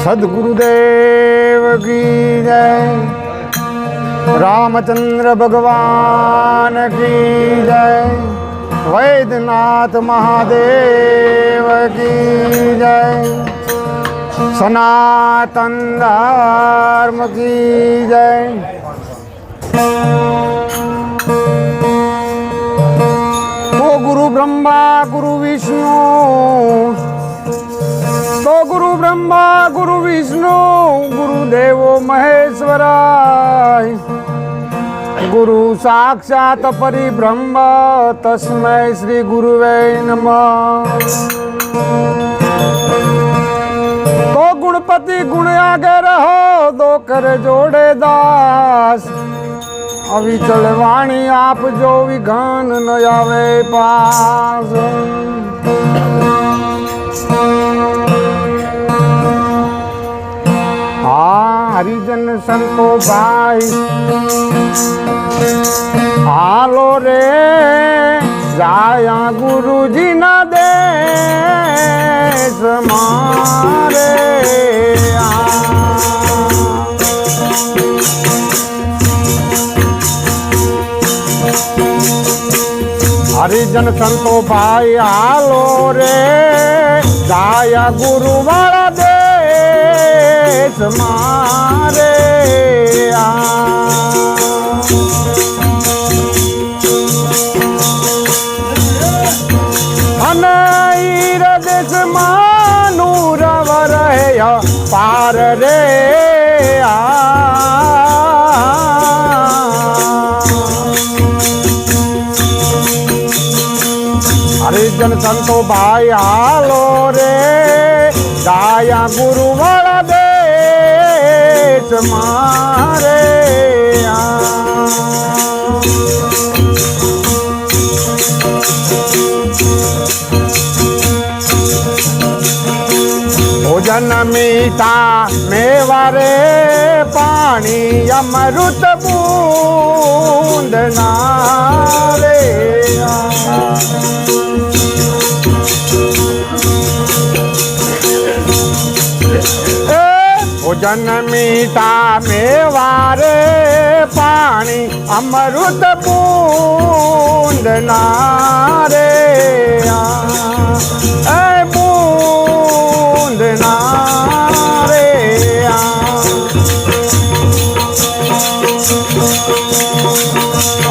સદગુરુદેવ કી જય રામચંદ્ર ભગવાન કી જય વૈદ્યનાથ મહાદેવ કી જય સનાતન ધર્મ કી જય ગુરુ વિષ્ણુ ગુરુદેવો મહેશ્વરાય. ગુરુ સાક્ષાત પરિબ્રહ્મ તસ્મૈ શ્રી ગુરુવે નમ. તો ગુણપતિ ગુણ આગે રહો દો કરે જોડે દાસ. અવિચલ વાણી આપજો વિઘન ન આવે પાસ. હરિજન સંતો ભાઈ હાલો રે, જાયા ગુરુજી ના દે મારે. હરિજન સંતો ભાઈ, હાલો રે, જાયા ગુરુ વાળા દેશ મારે આ. અને ઈર માનું રવ રહે પાર રે આ હરિજન સંતો ભાઈ હાલો રે ગાયા ગુરુ વાળા દેશ મારે. ભોજન મીઠા મેવારે પાણી અમૃત બૂંદ ભોજન મીઠા મેવારે પાણી અમૃત બૂંદ નારે એ બૂંદ ના રે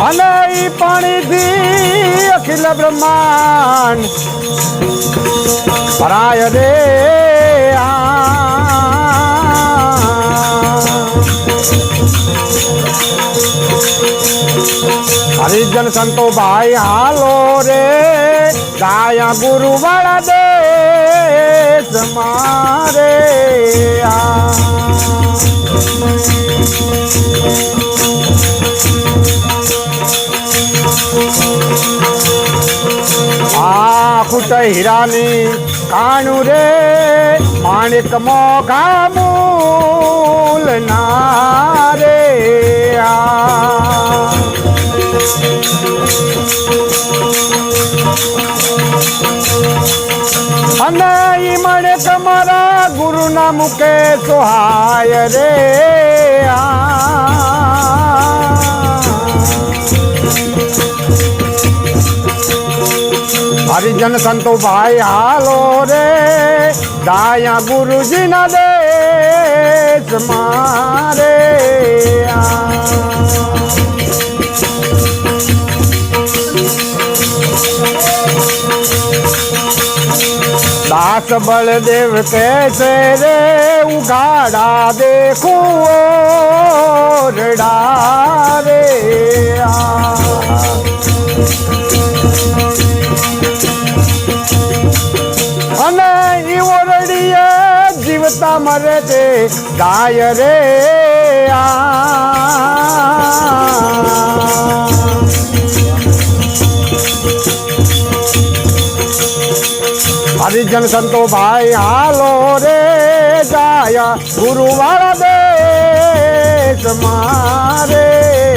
અને ઈ પાણીથી અખિલ બ્રહ્માંડ. પરાય રે હરિજન સંતો ભાઈ, હાલો રે ગાયા ગુરુ વાળા દે મારે આ. કુટ હીરાની કાણું રે માણિક મોઘા મૂલ ના રે આ. ગુરુના મુકે સોહાય રે. હરિજન સંતો ભાઈ હાલો રે દાયા ગુરુજી ના દેશ મારે દાસ બળદેવ કે છે રે ઉઘાડા દેખો રડા રે. અને ઈ ઓરડીએ જીવતા મરે છે ગાય રે આ હરિજન સંતો ભાઈ હાલો રે જાયા ગુરુવાળા દેશ મારે.